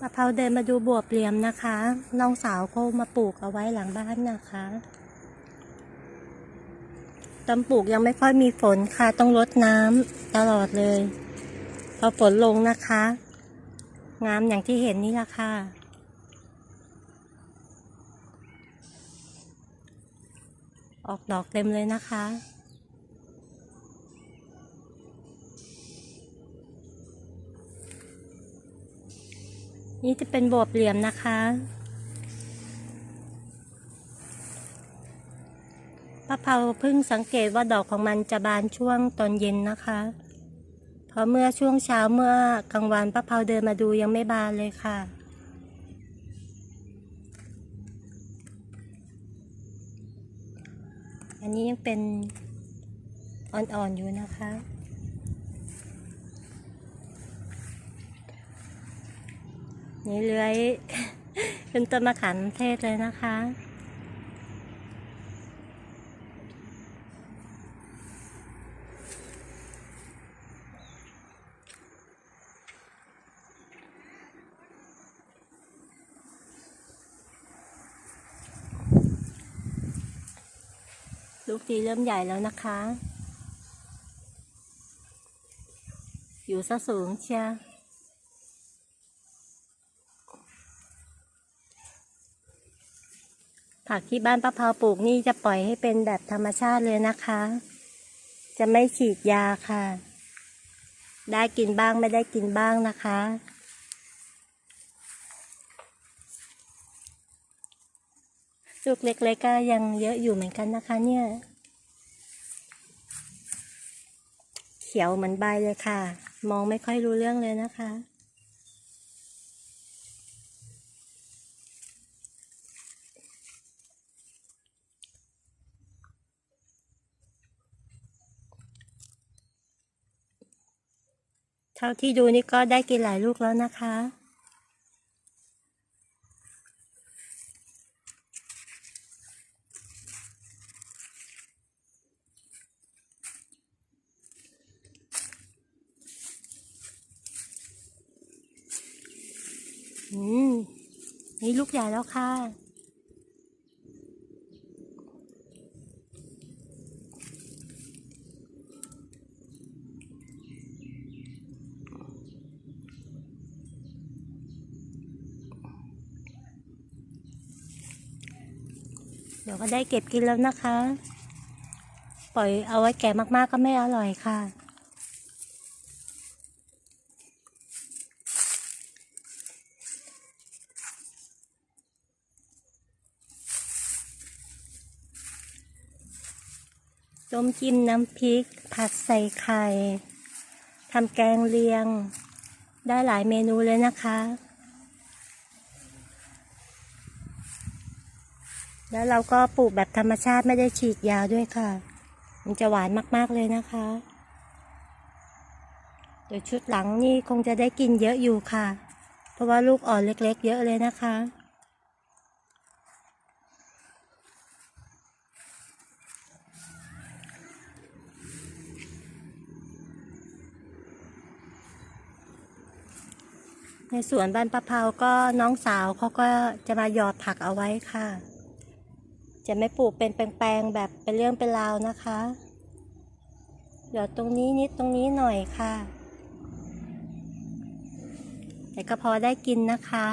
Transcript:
ปะเพราเดินมาดูบวบเหลี่ยมนะคะ น้องสาวเขามาปลูกเอาไว้หลังบ้านนะคะตอนปลูกยังไม่ค่อยมีฝนค่ะ ต้องรดน้ำตลอดเลย พอฝนลงนะคะ งามอย่างที่เห็นนี่ละค่ะ ออกดอกเต็มเลยนะคะ นี่จะเป็นบวบเหลี่ยมนะคะป้าเผาเพิ่งสังเกตว่าดอกของมันจะบานช่วงตอนเย็นนะคะเพราะเมื่อช่วงเช้าเมื่อกลางวันป้าเผาเดินมาดูยังไม่บานเลยค่ะอันนี้ยังเป็นอ่อนๆอยู่นะคะ นี่เลื้อยเป็นต้นมะขามเทศเลยนะคะ ลูกดีเริ่มใหญ่แล้วนะคะ อยู่ซะสูงเชียร์ ผักที่บ้านป้าเผาปลูกนี่จะปล่อยให้เป็นแบบธรรมชาติเลยนะคะ จะไม่ฉีดยาค่ะ ได้กินบ้างไม่ได้กินบ้างนะคะ ลูกเล็กๆก็ยังเยอะอยู่เหมือนกันนะคะ เนี่ย เขียวเหมือนใบเลยค่ะ มองไม่ค่อยรู้เรื่องเลยนะคะ เท่าที่ดูนี่ก็ได้กินหลายลูกแล้วนะคะ อืม นี่ลูกใหญ่แล้วค่ะ เดี๋ยวก็ได้เก็บกินแล้วนะคะ ปล่อยเอาไว้แก่มากๆก็ไม่อร่อยค่ะ ต้มจิ้มน้ำพริก ผัดใส่ไข่ทำแกงเลียง ได้หลายเมนูเลยนะคะ แล้วเราก็ปลูกแบบธรรมชาติไม่ได้ฉีดยาด้วยค่ะ มันจะหวานมากๆเลยนะคะ เดี๋ยวชุดหลังนี่คงจะได้กินเยอะอยู่ค่ะ เพราะว่าลูกอ่อนเล็ก ๆ เยอะเลยนะคะในสวนบ้านปะเพราก็น้องสาวเขาก็จะมาหยอดผักเอาไว้ค่ะ จะไม่ปลูกเป็นแปลงๆแบบเป็นเรื่องเป็นราวนะคะหยอดตรงนี้นิดตรงนี้หน่อยค่ะ แต่ก็พอได้กินนะคะ